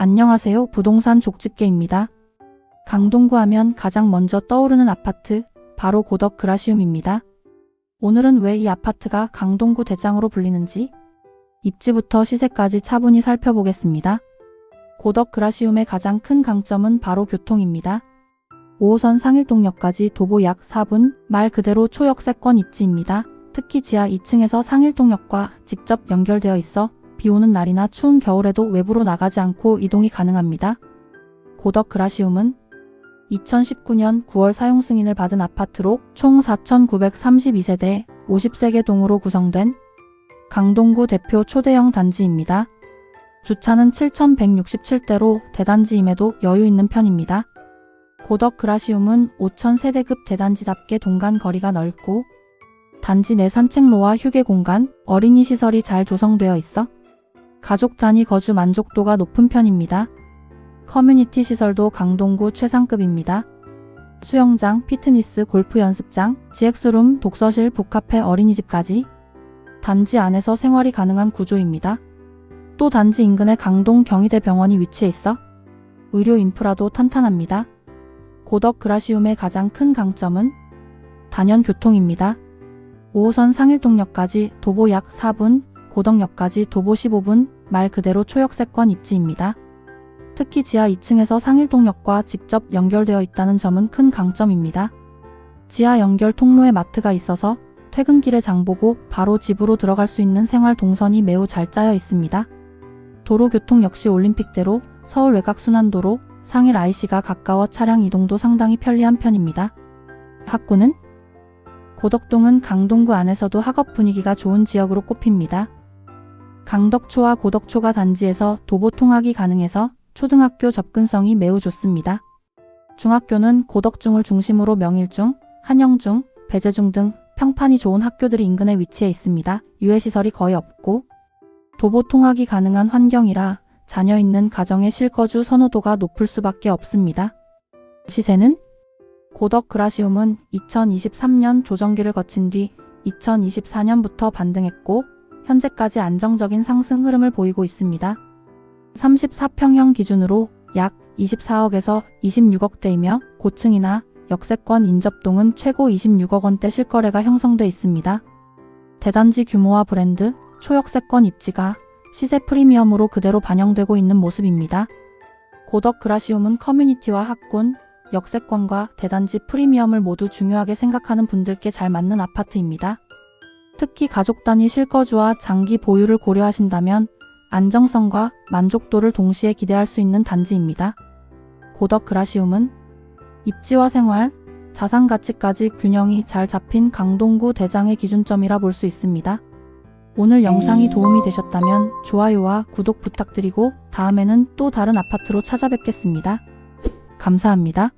안녕하세요. 부동산 족집게입니다. 강동구 하면 가장 먼저 떠오르는 아파트, 바로 고덕 그라시움입니다. 오늘은 왜 이 아파트가 강동구 대장으로 불리는지 입지부터 시세까지 차분히 살펴보겠습니다. 고덕 그라시움의 가장 큰 강점은 바로 교통입니다. 5호선 상일동역까지 도보 약 4분, 말 그대로 초역세권 입지입니다. 특히 지하 2층에서 상일동역과 직접 연결되어 있어 비 오는 날이나 추운 겨울에도 외부로 나가지 않고 이동이 가능합니다. 고덕 그라시움은 2019년 9월 사용 승인을 받은 아파트로 총 4,932세대 50세개 동으로 구성된 강동구 대표 초대형 단지입니다. 주차는 7,167대로 대단지임에도 여유 있는 편입니다. 고덕 그라시움은 5,000세대급 대단지답게 동간 거리가 넓고 단지 내 산책로와 휴게 공간, 어린이 시설이 잘 조성되어 있어 가족 단위 거주 만족도가 높은 편입니다. 커뮤니티 시설도 강동구 최상급입니다. 수영장, 피트니스, 골프 연습장, GX룸, 독서실, 북카페, 어린이집까지 단지 안에서 생활이 가능한 구조입니다. 또 단지 인근에 강동 경희대 병원이 위치해 있어 의료 인프라도 탄탄합니다. 고덕 그라시움의 가장 큰 강점은 단연 교통입니다. 5호선 상일동역까지 도보 약 4분, 고덕역까지 도보 15분, 말 그대로 초역세권 입지입니다. 특히 지하 2층에서 상일동역과 직접 연결되어 있다는 점은 큰 강점입니다. 지하 연결 통로에 마트가 있어서 퇴근길에 장보고 바로 집으로 들어갈 수 있는 생활 동선이 매우 잘 짜여 있습니다. 도로 교통 역시 올림픽대로 서울 외곽순환도로 상일 IC가 가까워 차량 이동도 상당히 편리한 편입니다. 학구는 고덕동은 강동구 안에서도 학업 분위기가 좋은 지역으로 꼽힙니다. 강덕초와 고덕초가 단지에서 도보 통학이 가능해서 초등학교 접근성이 매우 좋습니다. 중학교는 고덕중을 중심으로 명일중, 한영중, 배재중 등 평판이 좋은 학교들이 인근에 위치해 있습니다. 유해시설이 거의 없고 도보 통학이 가능한 환경이라 자녀 있는 가정의 실거주 선호도가 높을 수밖에 없습니다. 시세는 고덕 그라시움은 2023년 조정기를 거친 뒤 2024년부터 반등했고 현재까지 안정적인 상승 흐름을 보이고 있습니다. 34평형 기준으로 약 24억에서 26억대이며 고층이나 역세권 인접동은 최고 26억 원대 실거래가 형성돼 있습니다. 대단지 규모와 브랜드, 초역세권 입지가 시세 프리미엄으로 그대로 반영되고 있는 모습입니다. 고덕 그라시움은 커뮤니티와 학군, 역세권과 대단지 프리미엄을 모두 중요하게 생각하는 분들께 잘 맞는 아파트입니다. 특히 가족 단위 실거주와 장기 보유를 고려하신다면 안정성과 만족도를 동시에 기대할 수 있는 단지입니다. 고덕 그라시움은 입지와 생활, 자산 가치까지 균형이 잘 잡힌 강동구 대장의 기준점이라 볼 수 있습니다. 오늘 영상이 도움이 되셨다면 좋아요와 구독 부탁드리고 다음에는 또 다른 아파트로 찾아뵙겠습니다. 감사합니다.